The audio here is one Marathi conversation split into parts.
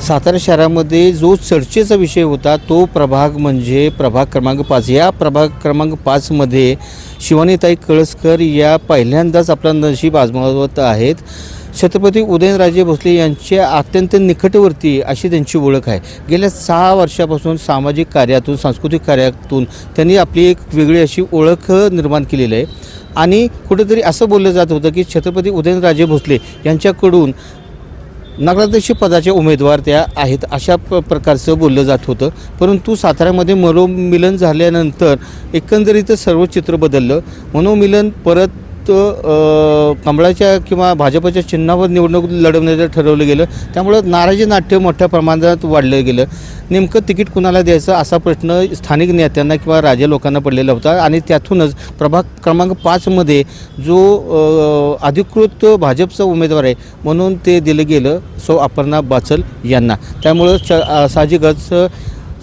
सातारा शहरामध्ये जो चर्चेचा विषय होता तो प्रभाग म्हणजे प्रभाग क्रमांक पाच. या प्रभाग क्रमांक पाचमध्ये शिवानीताई कळसकर या पहिल्यांदाच आपला नशीब आजमावत आहेत. छत्रपती उदयनराजे भोसले यांच्या अत्यंत निकटवर्ती अशी त्यांची ओळख आहे. गेल्या सहा वर्षापासून सामाजिक कार्यातून सांस्कृतिक कार्यातून त्यांनी आपली एक वेगळी अशी ओळख निर्माण केलेली आहे. आणि कुठेतरी असं बोललं जात होतं की छत्रपती उदयनराजे भोसले यांच्याकडून नगराध्यक्ष पदाचे उमेदवार त्या आहेत अशा प प्रकारचं बोललं जात होतं. परंतु साताऱ्यामध्ये मनोमिलन झाल्यानंतर एकंदरीतच सर्व चित्र बदललं. मनोमिलन परत कमळाच्या किंवा भाजपच्या चिन्हावर निवडणूक लढवण्याचं ठरवलं गेलं. त्यामुळं नाराजी नाट्य मोठ्या प्रमाणात वाढलं गेलं. नेमकं तिकीट कुणाला द्यायचं असा प्रश्न स्थानिक नेत्यांना किंवा राज्य लोकांना पडलेला होता आणि त्यातूनच प्रभाग क्रमांक पाचमध्ये जो अधिकृत भाजपचा उमेदवार आहे म्हणून ते दिलं गेलं सो अपर्णा बाचल यांना. त्यामुळं च साहजिकच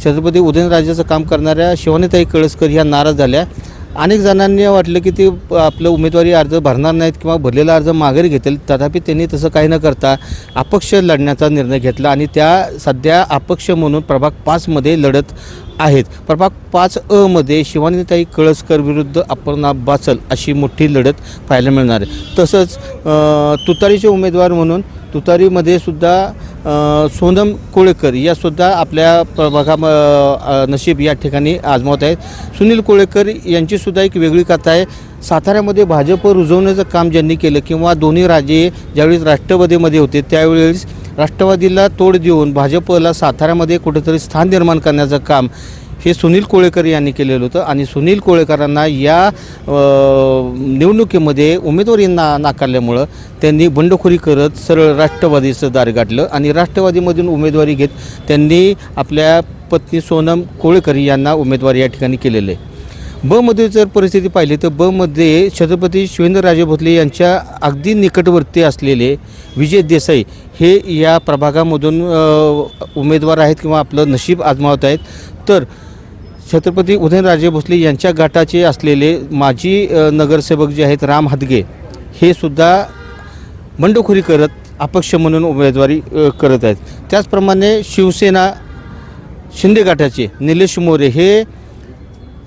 छत्रपती उदयनराजेचं काम करणाऱ्या शिवानीताई कळसकर ह्या नाराज झाल्या. अनेक जणांनी वाटलं की ते आपलं उमेदवारी अर्ज भरणार नाहीत किंवा भरलेला अर्ज माघारी घेतील तथापि त्यांनी तसं काही न करता अपक्ष लढण्याचा निर्णय घेतला आणि त्या सध्या अपक्ष म्हणून प्रभाग पाचमध्ये लढत आहेत. प्रभाग पाच अमध्ये शिवानीताई कळसकर विरुद्ध अपर्णा बाचल अशी मोठी लढत पाहायला मिळणार आहे. तसंच तुतारीचे उमेदवार म्हणून तुतारीमध्ये सुद्धा सोनम कोळेकर यासुद्धा आपल्या प्रभागा नशीब या ठिकाणी आजमावत आहेत. सुनील कोळेकर यांचीसुद्धा एक वेगळी कथा आहे. साताऱ्यामध्ये भाजप रुजवण्याचं काम ज्यांनी केलं किंवा दोन्ही राजे ज्यावेळेस राष्ट्रवादीमध्ये होते त्यावेळेस राष्ट्रवादीला तोड देऊन भाजपला साताऱ्यामध्ये कुठेतरी स्थान निर्माण करण्याचं काम हे सुनील कोळेकर यांनी केलेलं होतं आणि सुनील कोळेकरांना या निवडणुकीमध्ये उमेदवारी ना नाकारल्यामुळं त्यांनी बंडखोरी करत सरळ राष्ट्रवादीचं दार गाठलं आणि राष्ट्रवादीमधून उमेदवारी घेत त्यांनी आपल्या पत्नी सोनम कोळेकर यांना उमेदवारी या ठिकाणी केलेलं आहे. बमध्ये जर परिस्थिती पाहिली तर बमध्ये छत्रपती शिवेंद्रराजे भोसले यांच्या अगदी निकटवर्ती असलेले विजय देसाई हे या प्रभागामधून उमेदवार आहेत किंवा आपलं नशीब आजमावत आहेत. तर छत्रपती उदयनराजे भोसले यांच्या गटाचे असलेले माजी नगरसेवक जे आहेत राम हदगे हे सुद्धा बंडखोरी करत अपक्ष म्हणून उमेदवारी करत आहेत. त्याचप्रमाणे शिवसेना शिंदे गटाचे निलेश मोरे हे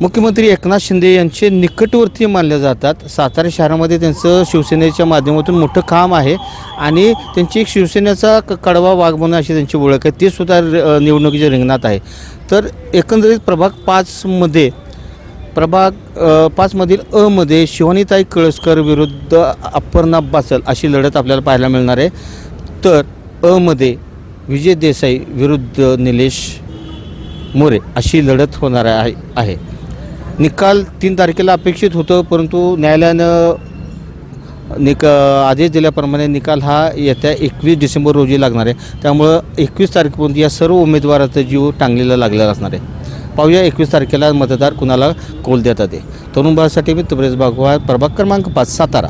मुख्यमंत्री एकनाथ शिंदे यांचे निकटवर्ती मानले जातात. सातारा शहरामध्ये त्यांचं शिवसेनेच्या माध्यमातून मोठं काम आहे आणि त्यांची एक शिवसेनेचा क कडवा वाघ अशी त्यांची ओळख आहे. ते सुद्धा र- निवडणुकीच्या रिंगणात आहे. तर एकंदरीत प्रभाग पाचमध्ये प्रभाग अ, पाचमधील अमध्ये शिवानीताई कळसकर विरुद्ध अपर्णा बाचल अशी लढत आपल्याला पाहायला मिळणार आहे. तर अमध्ये विजय देसाई विरुद्ध निलेश मोरे अशी लढत होणार आहे. आहे. निकाल तीन तारखेला अपेक्षित होतं परंतु न्यायालयानं निक आदेश दिल्याप्रमाणे निकाल हा येत्या एकवीस डिसेंबर रोजी लागणार आहे. त्यामुळं एकवीस तारखेपर्यंत या सर्व उमेदवाराचा जीव टांगलेला लागलेला असणार आहे. पाहूया एकवीस तारखेला मतदार कुणाला कोल देतात ते. तरुण बाळासाठी मी तुबरेश बागवा प्रभाग क्रमांक पाच सातारा.